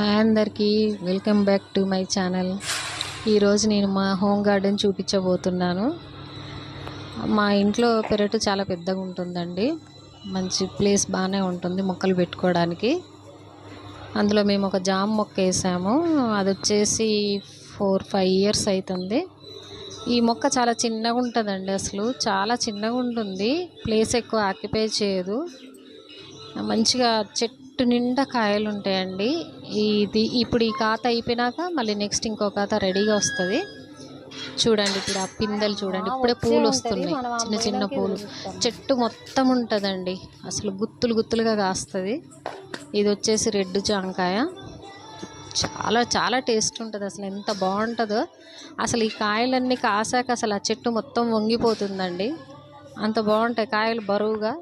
Hi అందరికీ welcome back to my channel. ఈరోజు నేను మా హోమ్ గార్డెన్ చూపించబోతున్నాను. మా ఇంట్లో పెరటు చాలా పెద్దగా ఉంటుందండి. మంచి ప్లేస్ బాగానే ఉంటుంది మొక్కలు పెట్టుకోవడానికి. అందులో మేము ఒక జామ్ మొక్క వేసాము. అది వచ్చేసి ఫోర్ ఫైవ్ ఇయర్స్ అవుతుంది ఈ మొక్క చాలా చిన్నగా ఉంటుందండి అసలు. చాలా చిన్నగా ఉంటుంది. ప్లేస్ ఎక్కువ ఆక్యుపై చేయదు. మంచిగా చెట్టు నిండా కాయలు ఉంటాయండి ఇది ఇప్పుడు ఈ ఖాత అయిపోయినాక మళ్ళీ నెక్స్ట్ ఇంకో ఖాత రెడీగా వస్తుంది. చూడండి ఇప్పుడు ఆ పిందెలు చూడండి. ఇప్పుడే పూలు వస్తున్నాయి. చిన్న చిన్న పూలు. చెట్టు మొత్తం ఉంటుందండి. అసలు గుత్తులు గుత్తులుగా కాస్తుంది. ఇది వచ్చేసి రెడ్ జాంకాయ. చాలా చాలా టేస్ట్ ఉంటుంది. అసలు ఎంత బాగుంటుందో. అసలు ఈ కాయలన్నీ కాసాక అసలు ఆ చెట్టు మొత్తం వంగిపోతుందండి. అంత బాగుంటాయి. కాయలు బరువుగా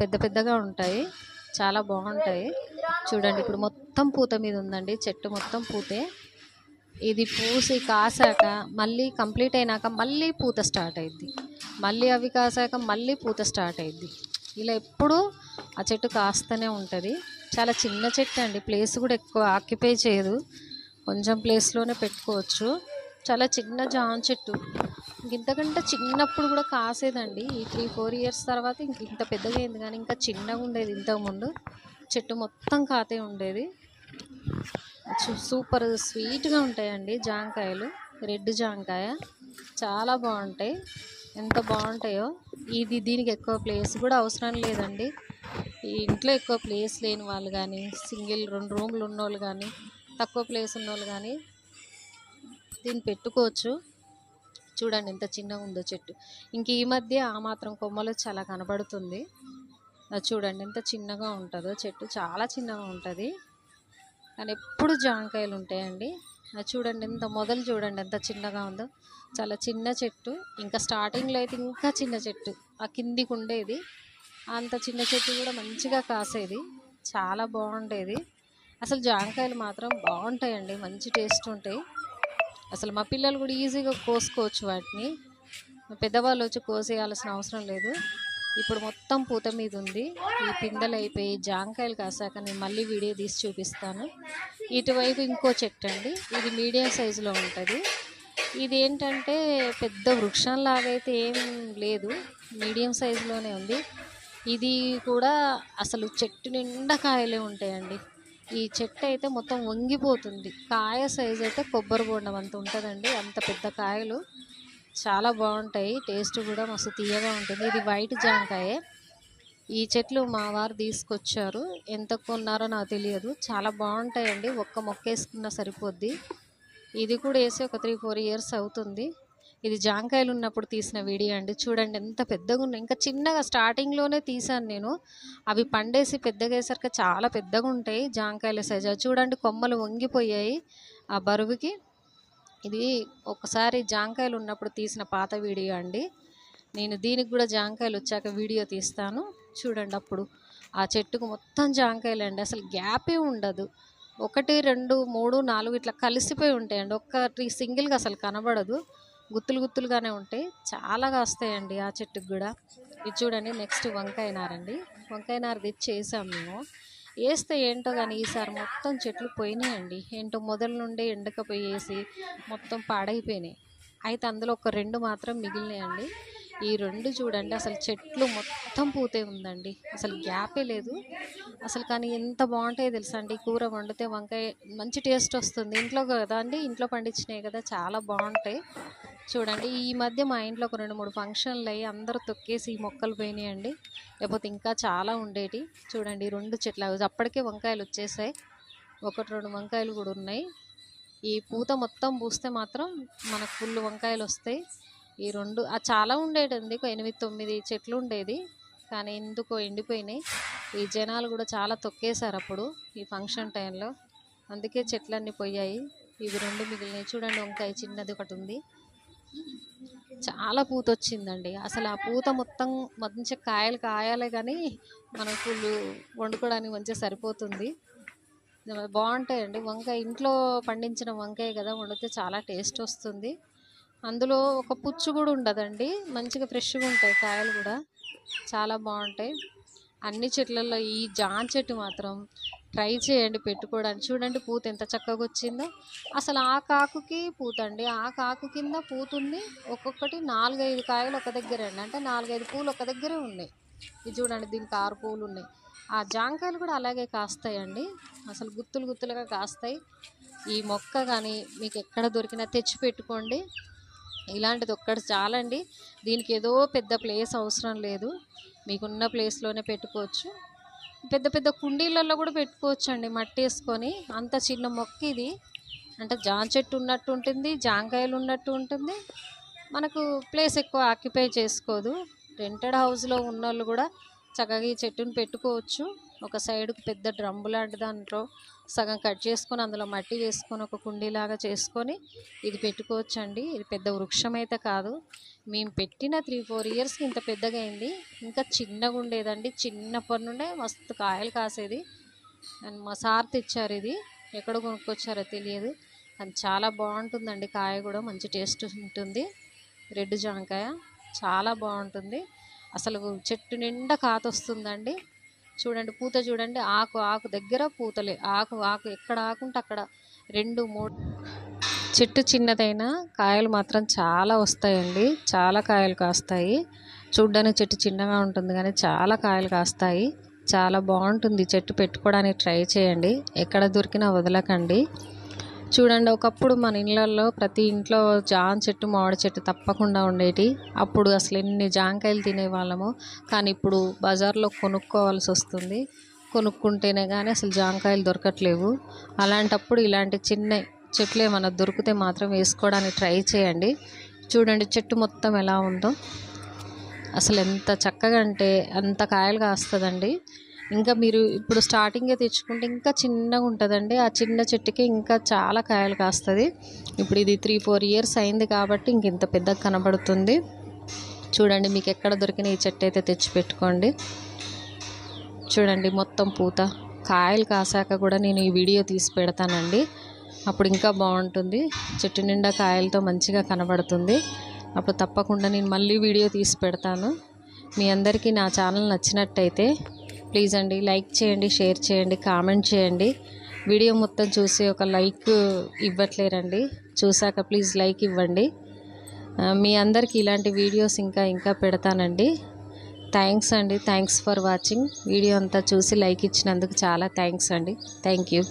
పెద్ద పెద్దగా ఉంటాయి. చాలా బాగుంటాయి. చూడండి ఇప్పుడు మొత్తం పూత మీద ఉందండి చెట్టు మొత్తం పూతే. ఇది పూసి కాసాక మళ్ళీ కంప్లీట్ అయినాక మళ్ళీ పూత స్టార్ట్ అయింది మళ్ళీ అవి కాసాక మళ్ళీ పూత స్టార్ట్ అయింది ఇలా ఎప్పుడూ ఆ చెట్టు కాస్తూనే ఉంటుంది. చాలా చిన్న చెట్టు అండి ప్లేస్ కూడా ఎక్కువ ఆక్యుపై చేయదు. కొంచెం ప్లేస్లోనే పెట్టుకోవచ్చు. చాలా చిన్న జామ చెట్టు. ఇంతకంటే చిన్నప్పుడు కూడా కాసేదండి. ఈ త్రీ ఫోర్ ఇయర్స్ తర్వాత ఇంక ఇంత పెద్దగా అయింది కానీ ఇంకా చిన్నగా ఉండేది ఇంతకుముందు చెట్టు మొత్తం కాతే ఉండేది. చూ- సూపర్ స్వీట్గా ఉంటాయండి జాంకాయలు రెడ్ జాంకాయ. చాలా బాగుంటాయి. ఎంత బాగుంటాయో. ఇది దీనికి ఎక్కువ ప్లేస్ కూడా అవసరం లేదండి. ఈ ఇంట్లో ఎక్కువ ప్లేస్ లేని వాళ్ళు కానీ సింగిల్ రెండు రూమ్లు ఉన్నోళ్ళు కానీ తక్కువ ప్లేస్ ఉన్నోళ్ళు కానీ దీన్ని పెట్టుకోవచ్చు. చూడండి ఎంత చిన్నగా ఉందో చెట్టు. ఇంక ఈ మధ్య ఆ మాత్రం కొమ్మలు చాలా కనబడుతుంది. చూడండి ఎంత చిన్నగా ఉంటుందో. చెట్టు చాలా చిన్నగా ఉంటుంది. కానీ ఎప్పుడు జాంకాయలు ఉంటాయండి. అది చూడండి ఎంత మొదలు చూడండి ఎంత చిన్నగా ఉందో. చాలా చిన్న చెట్టు. ఇంకా స్టార్టింగ్లో అయితే ఇంకా చిన్న చెట్టు. ఆ కిందికి ఉండేది. అంత చిన్న చెట్టు కూడా మంచిగా కాసేది. చాలా బాగుండేది. అసలు జాంకాయలు మాత్రం బాగుంటాయండి. మంచి టేస్ట్ ఉంటాయి. అసలు మా పిల్లలు కూడా ఈజీగా కోసుకోవచ్చు వాటిని. పెద్దవాళ్ళు వచ్చి కోసేయాల్సిన అవసరం లేదు. ఇప్పుడు మొత్తం పూత మీద ఉంది ఈ పిందెలు అయిపోయి జాంకాయలు కాసాక నేను మళ్ళీ వీడియో తీసి చూపిస్తాను. ఇటువైపు ఇంకో చెట్టు అండి. ఇది మీడియం సైజులో ఉంటుంది. ఇది ఏంటంటే పెద్ద వృక్షంలాగా అయితే ఏం లేదు. మీడియం సైజులోనే ఉంది. ఇది కూడా అసలు చెట్టు నిండా కాయలే ఉంటాయండి. ఈ చెట్టు అయితే మొత్తం వంగిపోతుంది. కాయ సైజ్ అయితే కొబ్బరి బోండం అంత ఉంటుందండి. అంత పెద్ద కాయలు. చాలా బాగుంటాయి. టేస్ట్ కూడా మస్తు తీయగా ఉంటుంది. ఇది వైట్ జాంకాయే. ఈ చెట్లు మా వారు తీసుకొచ్చారు. ఎంత కొన్నారో నాకు తెలియదు. చాలా బాగుంటాయండి. ఒక్క మొక్క వేసుకున్నా సరిపోద్ది. ఇది కూడా వేసి ఒక త్రీ ఫోర్ ఇయర్స్ అవుతుంది. ఇది జాంకాయలు ఉన్నప్పుడు తీసిన వీడియో అండి. చూడండి ఎంత పెద్దగా ఉన్నాయి. ఇంకా చిన్నగా స్టార్టింగ్లోనే తీసాను నేను. అవి పండేసి పెద్దగా వేసరికి చాలా పెద్దగా ఉంటాయి జాంకాయల సైజు చూడండి కొమ్మలు వంగిపోయాయి ఆ బరువుకి. ఇది ఒకసారి జాంకాయలు ఉన్నప్పుడు తీసిన పాత వీడియో అండి. నేను దీనికి కూడా జాంకాయలు వచ్చాక వీడియో తీస్తాను. చూడండి అప్పుడు. ఆ చెట్టుకు మొత్తం జాంకాయలు అండి. అసలు గ్యాపే ఉండదు. ఒకటి రెండు మూడు నాలుగు ఇట్లా కలిసిపోయి ఉంటాయండి. ఒక్కటి సింగిల్గా అసలు కనబడదు. గుత్తులు గుత్తులుగానే ఉంటాయి. చాలా కాస్తాయండి ఆ చెట్టుకు కూడా. ఇది చూడండి నెక్స్ట్ వంకాయ నారండి. వంకాయ నార తెచ్చి వేసాం మేము. వేస్తే ఏంటో కానీ ఈసారి మొత్తం చెట్లు పోయినాయండి. ఏంటో మొదల నుండి ఎండకపోయేసి మొత్తం పాడైపోయినాయి. అయితే అందులో ఒక రెండు మాత్రం మిగిలినాయండి. ఈ రెండు చూడండి అసలు చెట్లు మొత్తం పూతే ఉందండి. అసలు గ్యాపే లేదు. అసలు కానీ ఎంత బాగుంటాయో తెలుసా అండి కూర వండితే వంకాయ మంచి టేస్ట్ వస్తుంది. ఇంట్లో కదా అండి? ఇంట్లో పండించినాయి కదా చాలా బాగుంటాయి. చూడండి ఈ మధ్య మా ఇంట్లో ఒక రెండు మూడు ఫంక్షన్లు అయ్యి అందరూ తొక్కేసి ఈ మొక్కలు పోయినాయండి. లేకపోతే ఇంకా చాలా ఉండేటి. చూడండి రెండు చెట్లు అప్పటికే వంకాయలు వచ్చేసాయి. ఒకటి రెండు వంకాయలు కూడా ఉన్నాయి. ఈ పూత మొత్తం పూస్తే మాత్రం మనకు ఫుల్ వంకాయలు వస్తాయి. ఈ రెండు చాలా ఉండేటండి ఒక ఎనిమిది తొమ్మిది చెట్లు ఉండేది. కానీ ఎందుకో ఎండిపోయినాయి. ఈ జనాలు కూడా చాలా తొక్కేశారు అప్పుడు ఈ ఫంక్షన్ టైంలో. అందుకే చెట్లన్నీ పోయాయి. ఇవి రెండు మిగిలినాయి. చూడండి వంకాయ చిన్నది ఒకటి ఉంది. చాలా పూత వచ్చిందండి అసలు ఆ పూత మొత్తం మంచిగా కాయలు కాయాలే కానీ మనం ఫుల్ వండుకోవడానికి మంచిగా సరిపోతుంది. బాగుంటాయండి. వంకాయ ఇంట్లో పండించిన వంకాయ కదా వండితే చాలా టేస్ట్ వస్తుంది. అందులో ఒక పుచ్చు కూడా ఉండదండి. మంచిగా ఫ్రెష్గా ఉంటాయి కాయలు కూడా. చాలా బాగుంటాయి. అన్ని చెట్లలో ఈ జాన్ చెట్టు మాత్రం ట్రై చేయండి పెట్టుకోవడానికి. చూడండి పూత ఎంత చక్కగా వచ్చిందో. అసలు ఆ కాకుకి పూత అండి. ఆ కాకు కింద పూతుంది ఒక్కొక్కటి నాలుగైదు కాయలు ఒక దగ్గర అండి. అంటే నాలుగైదు పూలు ఒక దగ్గరే ఉన్నాయి. ఇది చూడండి దీనికి ఆరు పూలు ఉన్నాయి. ఆ జాంకాయలు కూడా అలాగే కాస్తాయండి. అసలు గుత్తులు గుత్తులుగా కాస్తాయి. ఈ మొక్క కానీ మీకు ఎక్కడ దొరికినా తెచ్చి పెట్టుకోండి. ఇలాంటిది ఒక్కటి చాలండి. దీనికి ఏదో పెద్ద ప్లేస్ అవసరం లేదు. మీకున్న ప్లేస్లోనే పెట్టుకోవచ్చు. పెద్ద పెద్ద కుండీలలో కూడా పెట్టుకోవచ్చు అండి మట్టి వేసుకొని అంత చిన్న మొక్క ఇది. అంటే జాన్ చెట్టు ఉన్నట్టు ఉంటుంది జాంకాయలు ఉన్నట్టు ఉంటుంది. మనకు ప్లేస్ ఎక్కువ ఆక్యుపై చేసుకోదు. రెంటెడ్ హౌస్లో ఉన్నోళ్ళు కూడా చక్కగా ఈ చెట్టుని పెట్టుకోవచ్చు. ఒక సైడ్కి పెద్ద డ్రమ్ము లాంటి దాంట్లో సగం కట్ చేసుకొని అందులో మట్టి వేసుకొని ఒక కుండీలాగా చేసుకొని ఇది పెట్టుకోవచ్చండి. ఇది పెద్ద వృక్షం అయితే కాదు. మేము పెట్టిన త్రీ ఫోర్ ఇయర్స్కి ఇంత పెద్దగా అయింది. ఇంకా చిన్నగా ఉండేదండి. చిన్నప్పటి నుండే మస్తు కాయలు కాసేది. అండ్ మా సార్ తెచ్చారు ఇది. ఎక్కడ కొనుక్కొచ్చారో తెలియదు. అండ్ చాలా బాగుంటుందండి కాయ కూడా. మంచి టేస్ట్ ఉంటుంది. రెడ్ జాంకాయ. చాలా బాగుంటుంది. అసలు చెట్టు నిండా కాత వస్తుందండి చూడండి పూత చూడండి ఆకు ఆకు దగ్గర పూతలే ఆకు ఆకు ఎక్కడ ఆకుంటే అక్కడ. రెండు మూడు. చెట్టు చిన్నదైనా కాయలు మాత్రం చాలా వస్తాయండి. చాలా కాయలు కాస్తాయి. చూడ్డానికి చెట్టు చిన్నగా ఉంటుంది కానీ చాలా కాయలు కాస్తాయి. చాలా బాగుంటుంది. చెట్టు పెట్టుకోవడానికి ట్రై చేయండి. ఎక్కడ దొరికినా వదలకండి. చూడండి ఒకప్పుడు మన ఇళ్ళల్లో ప్రతి ఇంట్లో జామ చెట్టు మామిడి చెట్టు తప్పకుండా ఉండేటి. అప్పుడు అసలు ఎన్ని జాంకాయలు తినేవాళ్ళము. కానీ ఇప్పుడు బజార్లో కొనుక్కోవాల్సి వస్తుంది. కొనుక్కుంటేనే కానీ అసలు జాంకాయలు దొరకట్లేవు. అలాంటప్పుడు ఇలాంటి చిన్న చెట్లు ఏమైనా దొరికితే మాత్రం వేసుకోవడానికి ట్రై చేయండి. చూడండి చెట్టు మొత్తం ఎలా ఉందో. అసలు ఎంత చక్కగా అంటే అంత కాయలు కాస్తుందండి. ఇంకా మీరు ఇప్పుడు స్టార్టింగే తెచ్చుకుంటే ఇంకా చిన్నగా ఉంటుందండి. ఆ చిన్న చెట్టుకి ఇంకా చాలా కాయలు కాస్తుంది. ఇప్పుడు ఇది త్రీ ఫోర్ ఇయర్స్ అయింది కాబట్టి ఇంక ఇంత పెద్దగా కనబడుతుంది. చూడండి మీకు ఎక్కడ దొరికిన ఈ చెట్టు అయితే తెచ్చి పెట్టుకోండి. చూడండి మొత్తం పూత. కాయలు కాసాక కూడా నేను ఈ వీడియో తీసి పెడతానండి. అప్పుడు ఇంకా బాగుంటుంది. చెట్టు నిండా కాయలతో మంచిగా కనబడుతుంది. అప్పుడు తప్పకుండా నేను మళ్ళీ వీడియో తీసి పెడతాను. మీ అందరికీ నా ఛానల్ నచ్చినట్టయితే ప్లీజ్ అండి లైక్ చేయండి షేర్ చేయండి కామెంట్ చేయండి. వీడియో మొత్తం చూసి ఒక లైక్ ఇవ్వట్లేరండి. చూసాక ప్లీజ్ లైక్ ఇవ్వండి. మీ అందరికీ ఇలాంటి వీడియోస్ ఇంకా ఇంకా పెడతానండి. థ్యాంక్స్ అండి. థ్యాంక్స్ ఫర్ వాచింగ్ వీడియో అంతా చూసి లైక్ ఇచ్చినందుకు చాలా థ్యాంక్స్ అండి. Thank you